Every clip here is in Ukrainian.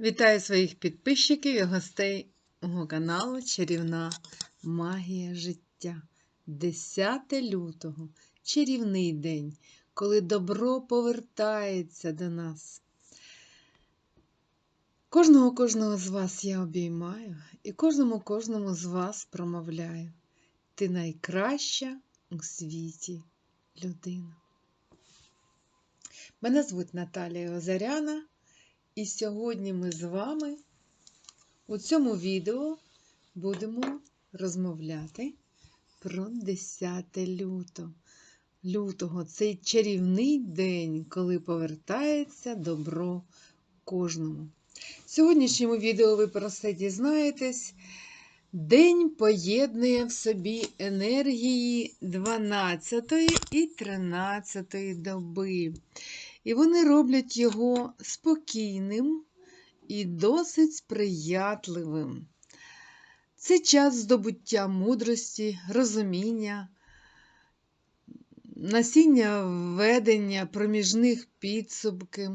Вітаю своїх підписчиків і гостей мого каналу Чарівна Магія життя. 10 лютого чарівний день, коли добро повертається до нас. Кожного кожного з вас я обіймаю і кожному кожному з вас промовляю. Ти найкраща у світі людина. Мене звуть Наталія Озаряна. І сьогодні ми з вами у цьому відео будемо розмовляти про 10 лютого. Лютого цей чарівний день, коли повертається добро кожному. В сьогоднішньому відео ви про це дізнаєтесь. День поєднує в собі енергії 12 і 13 доби. І вони роблять його спокійним і досить сприятливим. Це час здобуття мудрості, розуміння, насіння введення проміжних підсумків,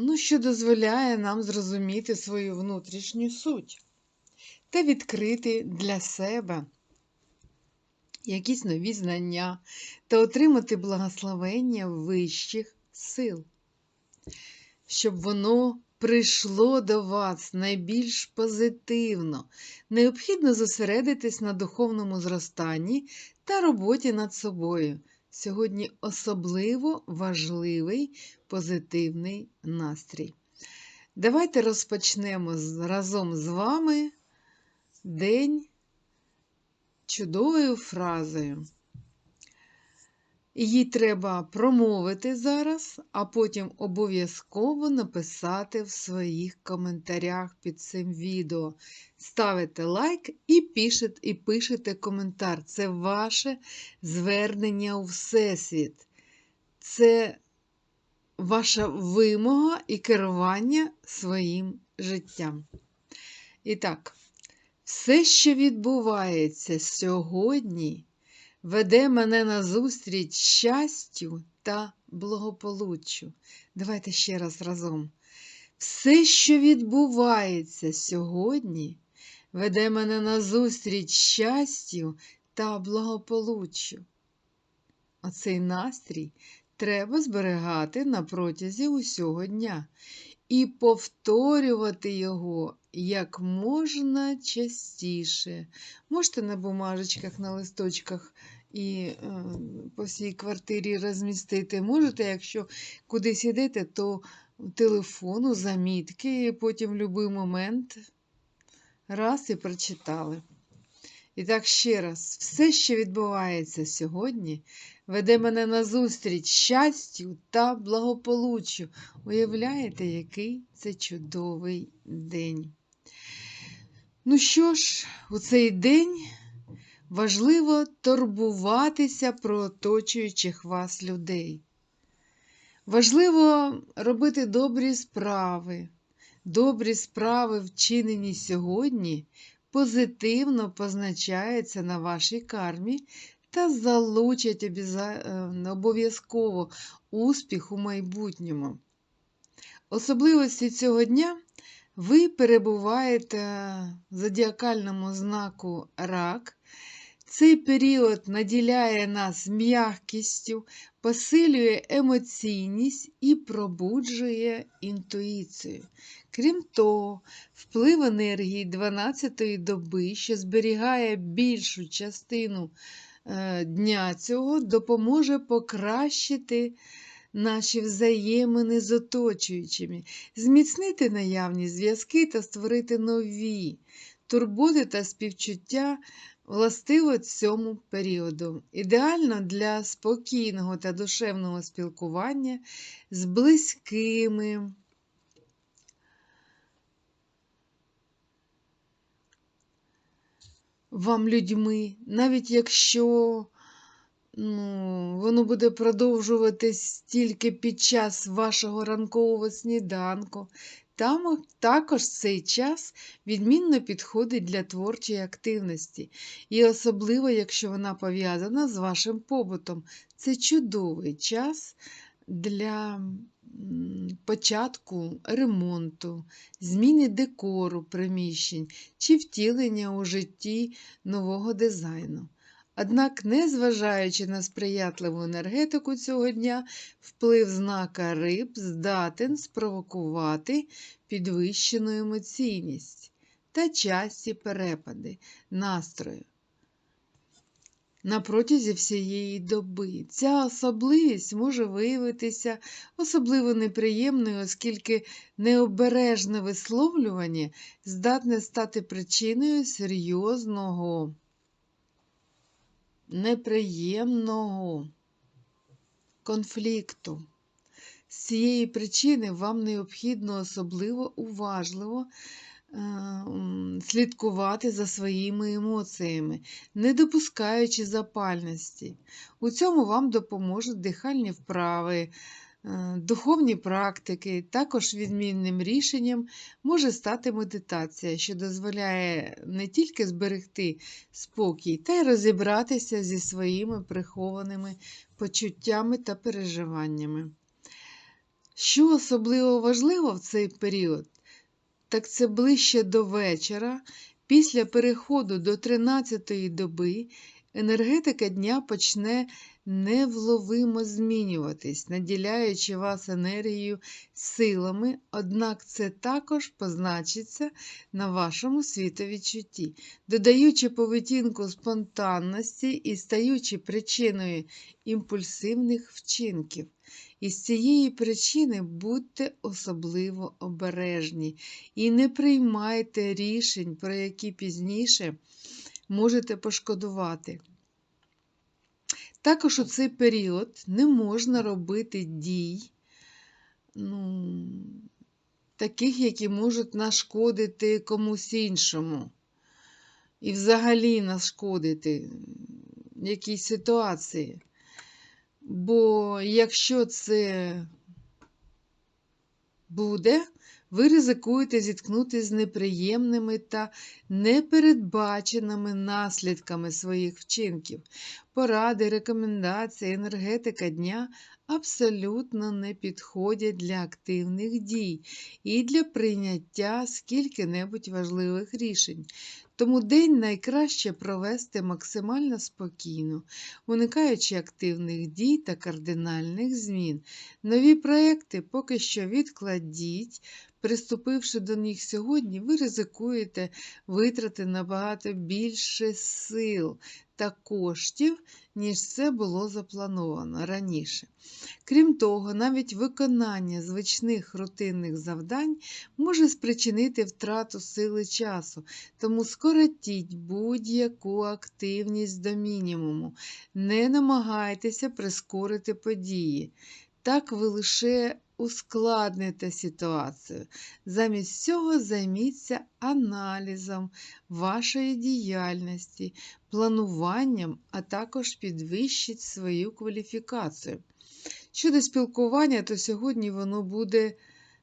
ну, що дозволяє нам зрозуміти свою внутрішню суть та відкрити для себе якісь нові знання та отримати благословення вищих сил, щоб воно прийшло до вас найбільш позитивно. Необхідно зосередитись на духовному зростанні та роботі над собою. Сьогодні особливо важливий позитивний настрій. Давайте розпочнемо разом з вами день чудовою фразою. Її треба промовити зараз, а потім обов'язково написати в своїх коментарях під цим відео. Ставите лайк і пишете, і пишете коментар. Це ваше звернення у Всесвіт. Це ваша вимога і керування своїм життям. І так. Все, що відбувається сьогодні, веде мене назустріч щастю та благополуччю. Давайте ще раз разом. Все, що відбувається сьогодні, веде мене назустріч щастю та благополуччю. Оцей настрій треба зберігати на протязі усього дня і повторювати його як можна частіше. Можете на бумажечках, на листочках і е, по всій квартирі розмістити. Можете, якщо кудись йдете, то телефону, замітки, і потім в будь-який момент раз і прочитали. І так ще раз, все, що відбувається сьогодні, веде мене назустріч щастю та благополуччю. Уявляєте, який це чудовий день. Ну що ж, у цей день важливо турбуватися про оточуючих вас людей. Важливо робити добрі справи. Добрі справи, вчинені сьогодні, позитивно позначаються на вашій кармі та залучать е, обов'язково успіх у майбутньому. Особливості цього дня ви перебуваєте в зодіакальному знаку рак. Цей період наділяє нас м'якістю, посилює емоційність і пробуджує інтуїцію. Крім того, вплив енергії 12-ї доби, що зберігає більшу частину дня цього, допоможе покращити наші взаємини з оточуючими, зміцнити наявні зв'язки та створити нові турботи та співчуття властиво цьому періоду. Ідеально для спокійного та душевного спілкування з близькими. Вам людьми, навіть якщо Ну, Воно буде продовжуватись тільки під час вашого ранкового сніданку. Там також цей час відмінно підходить для творчої активності, і особливо, якщо вона пов'язана з вашим побутом. Це чудовий час для початку ремонту, зміни декору приміщень чи втілення у житті нового дизайну. Однак, незважаючи на сприятливу енергетику цього дня, вплив знака риб здатен спровокувати підвищену емоційність та часті перепади настрою на протязі всієї доби. Ця особливість може виявитися особливо неприємною, оскільки необережне висловлювання здатне стати причиною серйозного, неприємного конфлікту. З цієї причини вам необхідно особливо уважливо слідкувати за своїми емоціями, не допускаючи запальності. У цьому вам допоможуть дихальні вправи, е, духовні практики. Також відмінним рішенням може стати медитація, що дозволяє не тільки зберегти спокій, та й розібратися зі своїми прихованими почуттями та переживаннями. Що особливо важливо в цей період, так це ближче до вечора, після переходу до 13-ї доби, енергетика дня почне невловимо змінюватись, наділяючи вас енергією, силами, однак це також позначиться на вашому світовідчутті, додаючи поведінку спонтанності і стаючи причиною імпульсивних вчинків. І з цієї причини будьте особливо обережні і не приймайте рішень, про які пізніше можете пошкодувати. Також у цей період не можна робити дій, ну, таких, які можуть нашкодити комусь іншому. І взагалі нашкодити якійсь ситуації. Бо якщо це буде, ви ризикуєте зіткнутися з неприємними та непередбаченими наслідками своїх вчинків. Поради, рекомендації, енергетика дня абсолютно не підходять для активних дій і для прийняття скільки-небудь важливих рішень. Тому день найкраще провести максимально спокійно, уникаючи активних дій та кардинальних змін. Нові проекти поки що відкладіть. Приступивши до них сьогодні, ви ризикуєте витрати набагато більше сил та коштів, ніж це було заплановано раніше. Крім того, навіть виконання звичних рутинних завдань може спричинити втрату сили часу, тому скоротіть будь-яку активність до мінімуму, не намагайтеся прискорити події. Так ви лише ускладните ситуацію. Замість цього займіться аналізом вашої діяльності, плануванням, а також підвищить свою кваліфікацію. Щодо спілкування, то сьогодні воно буде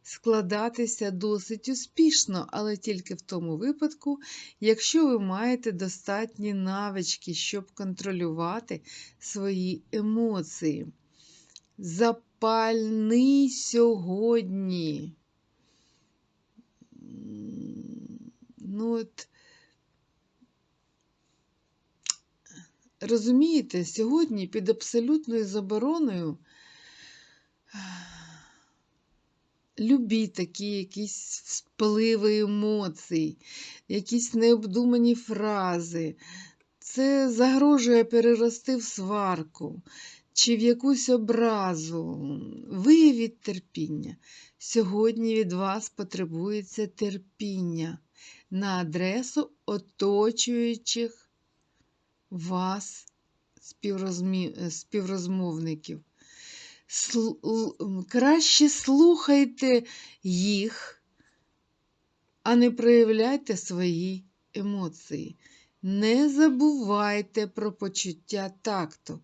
складатися досить успішно, але тільки в тому випадку, якщо ви маєте достатні навички, щоб контролювати свої емоції. Запальний сьогодні. Ну, от, розумієте, сьогодні під абсолютною забороною любі такі якісь вспливи емоцій, якісь необдумані фрази. Це загрожує перерости в сварку чи в якусь образу. Виявіть терпіння. Сьогодні від вас потребується терпіння на адресу оточуючих вас співрозмі- співрозмовників. Сл- Краще слухайте їх, а не проявляйте свої емоції. Не забувайте про почуття такту,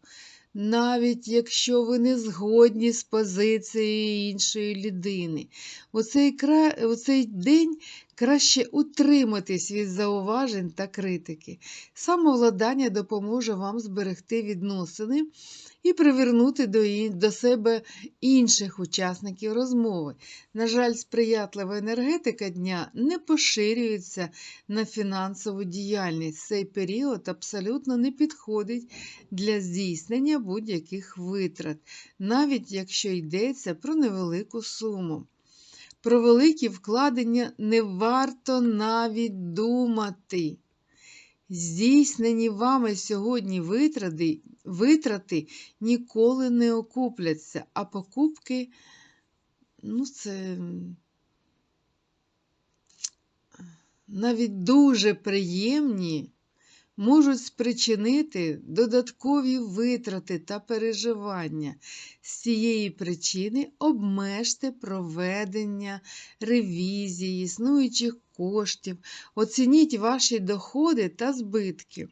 навіть якщо ви не згодні з позицією іншої людини. У цей, кра... у день краще утриматись від зауважень та критики. Самовладання допоможе вам зберегти відносини і привернути до, до себе інших учасників розмови. На жаль, сприятлива енергетика дня не поширюється на фінансову діяльність. Цей період абсолютно не підходить для здійснення будь-яких витрат, навіть якщо йдеться про невелику суму. Про великі вкладення не варто навіть думати. Здійснені вами сьогодні витрати, витрати ніколи не окупляться, а покупки, ну, це навіть дуже приємні, можуть спричинити додаткові витрати та переживання. З цієї причини обмежте проведення ревізії існуючих коштів, оцініть ваші доходи та збитки.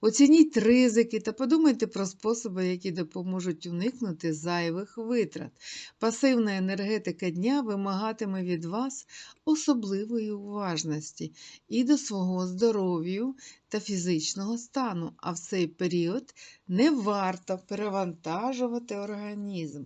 Оцініть ризики та подумайте про способи, які допоможуть уникнути зайвих витрат. Пасивна енергетика дня вимагатиме від вас особливої уважності і до свого здоров'я та фізичного стану, а в цей період не варто перевантажувати організм.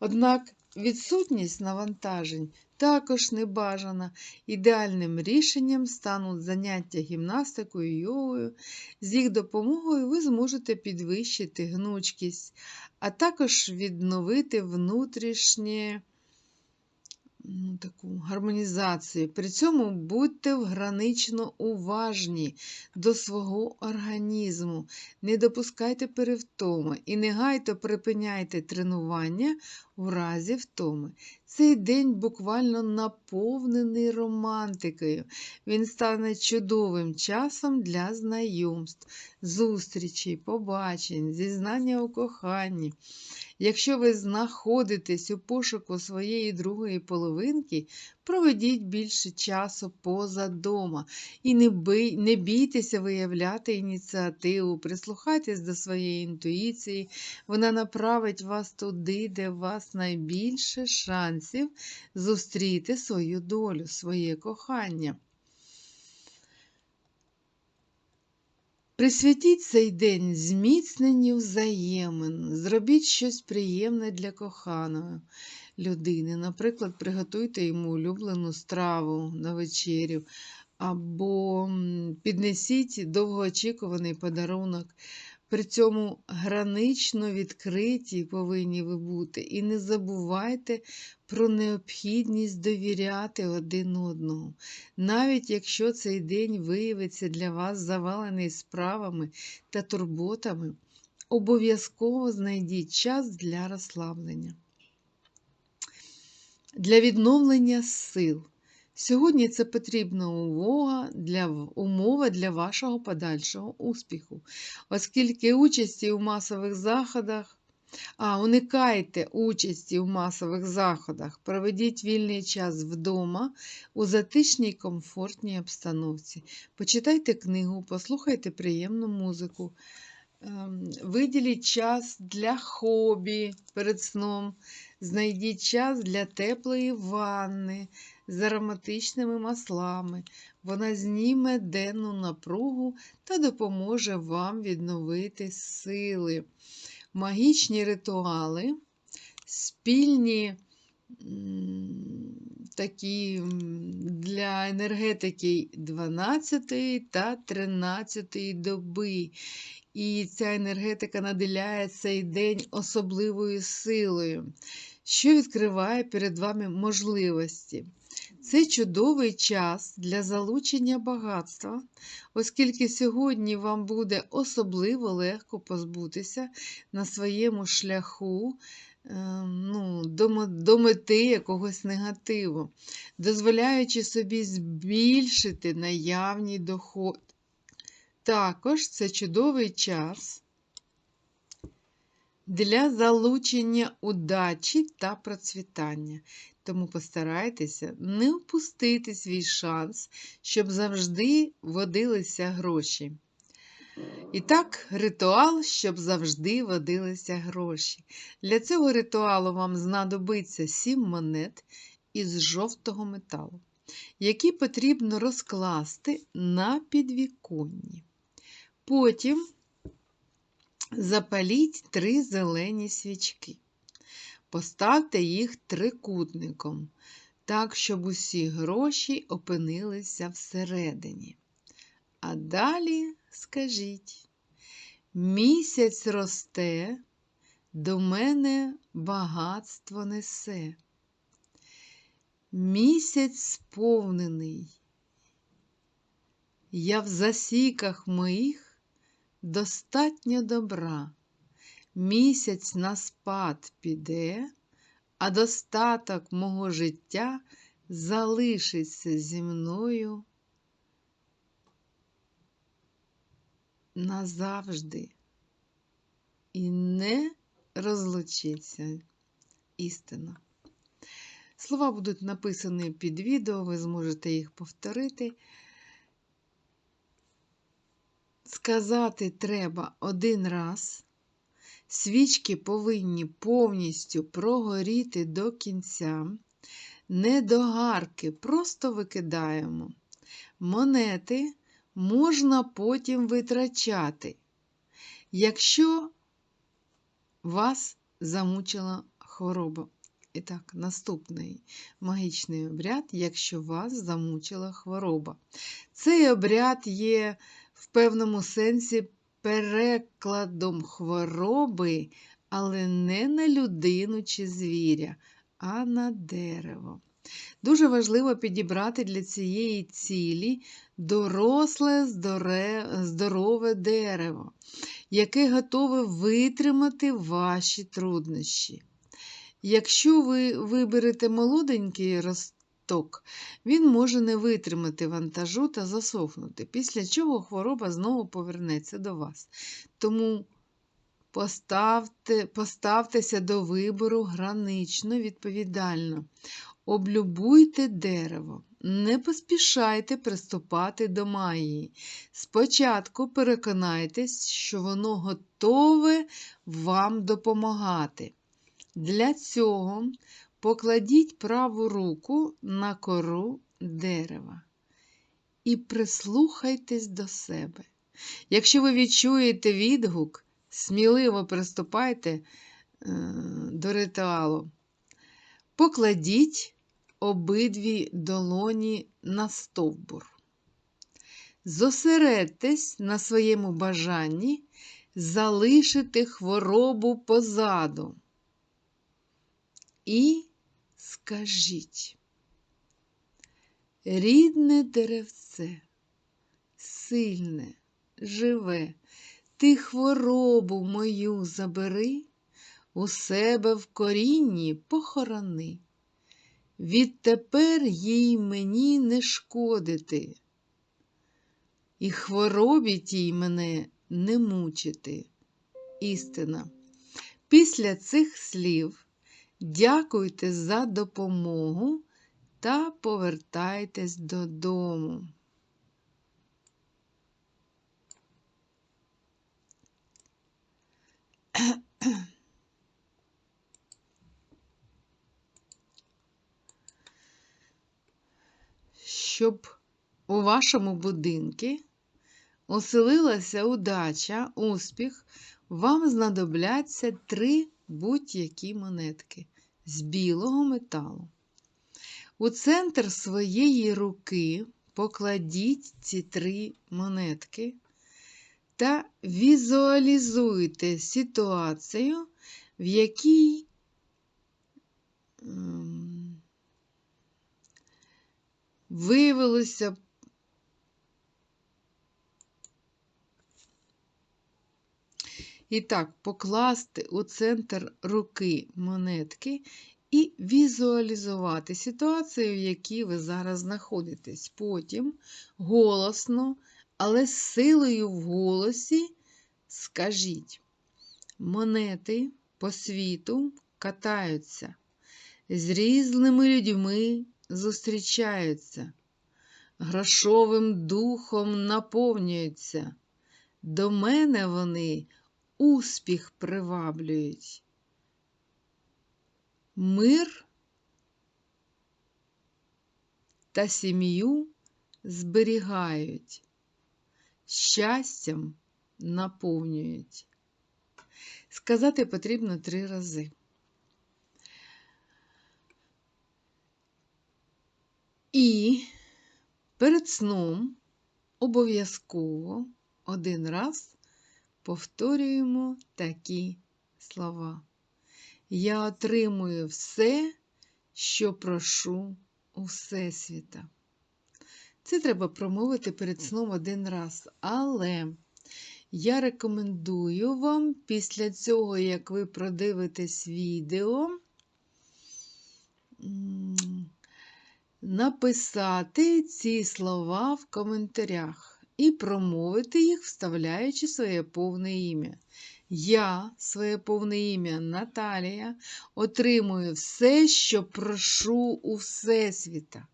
Однак відсутність навантажень також не бажана. Ідеальним рішенням стануть заняття гімнастикою, йогою. З їх допомогою ви зможете підвищити гнучкість, а також відновити внутрішнє ну, таку гармонізацію. При цьому будьте гранично уважні до свого організму, не допускайте перевтоми і негайно припиняйте тренування у разі втоми. Цей день буквально наповнений романтикою. Він стане чудовим часом для знайомств, зустрічей, побачень, зізнання у коханні. Якщо ви знаходитесь у пошуку своєї другої половинки, проведіть більше часу поза дома і не, бий, не бійтеся виявляти ініціативу, прислухайтесь до своєї інтуїції, вона направить вас туди, де у вас найбільше шансів зустріти свою долю, своє кохання. Присвятіть цей день зміцненню взаємин, зробіть щось приємне для коханої людини. Наприклад, приготуйте йому улюблену страву на вечерю, або піднесіть довгоочікуваний подарунок. При цьому гранично відкриті повинні ви бути. І не забувайте про необхідність довіряти один одному. Навіть якщо цей день виявиться для вас завалений справами та турботами, обов'язково знайдіть час для розслаблення. Для відновлення сил. Сьогодні це потрібна увага для, умова для вашого подальшого успіху, оскільки участі у масових заходах, а уникайте участі у масових заходах, проведіть вільний час вдома у затишній комфортній обстановці. Почитайте книгу, послухайте приємну музику. Виділіть час для хобі перед сном, знайдіть час для теплої ванни з ароматичними маслами. Вона зніме денну напругу та допоможе вам відновити сили. Магічні ритуали, спільні такі для енергетики 12 та 13 доби. І ця енергетика наділяє цей день особливою силою, що відкриває перед вами можливості. Це чудовий час для залучення багатства, оскільки сьогодні вам буде особливо легко позбутися на своєму шляху е, ну, до, мети якогось негативу, дозволяючи собі збільшити наявні доходи. Також це чудовий час для залучення удачі та процвітання. Тому постарайтеся не впустити свій шанс, щоб завжди водилися гроші. І так, ритуал, щоб завжди водилися гроші. Для цього ритуалу вам знадобиться 7 монет із жовтого металу, які потрібно розкласти на підвіконні. Потім Запаліть три зелені свічки. Поставте їх трикутником, так, щоб усі гроші опинилися всередині. А далі скажіть: місяць росте, до мене багатство несе. Місяць сповнений. Я в засіках моїх достатньо добра. Місяць на спад піде, а достаток мого життя залишиться зі мною назавжди і не розлучиться істина. Слова будуть написані під відео, ви зможете їх повторити. Сказати треба один раз. Свічки повинні повністю прогоріти до кінця. Не до гарки, просто викидаємо. Монети можна потім витрачати, якщо вас замучила хвороба. І так, наступний магічний обряд, якщо вас замучила хвороба. Цей обряд є в певному сенсі перекладом хвороби, але не на людину чи звіря, а на дерево. Дуже важливо підібрати для цієї цілі доросле, здорове дерево, яке готове витримати ваші труднощі. Якщо ви виберете молоденький росток, він може не витримати вантажу та засохнути, після чого хвороба знову повернеться до вас. Тому поставте, поставтеся до вибору гранично, відповідально. Облюбуйте дерево, не поспішайте приступати до магії. Спочатку переконайтесь, що воно готове вам допомагати. Для цього покладіть праву руку на кору дерева і прислухайтесь до себе. Якщо ви відчуєте відгук, сміливо приступайте е, до ритуалу. Покладіть обидві долоні на стовбур. Зосередьтесь на своєму бажанні залишити хворобу позаду. І скажіть, рідне деревце, сильне, живе, ти хворобу мою забери, у себе в корінні похорони. Відтепер їй мені не шкодити, і хворобі тій мене не мучити. Істина. Після цих слів дякуйте за допомогу та повертайтесь додому. Щоб у вашому будинку оселилася удача, успіх, вам знадобляться три будь-які монетки з білого металу. У центр своєї руки покладіть ці три монетки та візуалізуйте ситуацію, в якій ем, виявилося І так, покласти у центр руки монетки і візуалізувати ситуацію, в якій ви зараз знаходитесь. Потім голосно, але з силою в голосі скажіть: монети по світу катаються, з різними людьми зустрічаються, грошовим духом наповнюються. До мене вони успіх приваблюють. Мир та сім'ю зберігають, щастям наповнюють. Сказати потрібно три рази. І перед сном обов'язково один раз повторюємо такі слова. Я отримую все, що прошу у Всесвіта. Це треба промовити перед сном один раз. Але я рекомендую вам після цього, як ви продивитесь відео, написати ці слова в коментарях і промовити їх, вставляючи своє повне ім'я. Я, своє повне ім'я Наталія, отримую все, що прошу у Всесвіта.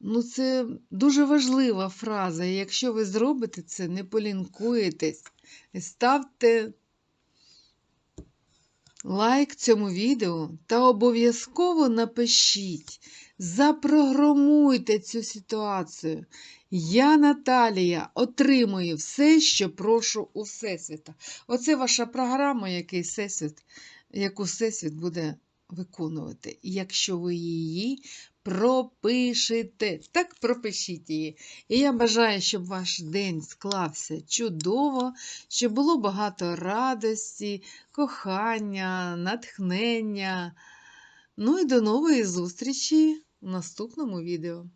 Ну, це дуже важлива фраза. і Якщо ви зробите це, не полінкуєтесь, ставте лайк цьому відео та обов'язково напишіть, запрограмуйте цю ситуацію. Я, Наталія, отримую все, що прошу у Всесвіта. Оце ваша програма, який Всесвіт, яку Всесвіт буде виконувати. Якщо ви її пропишете, так пропишіть її. І я бажаю, щоб ваш день склався чудово, щоб було багато радості, кохання, натхнення. Ну і до нової зустрічі в наступному відео.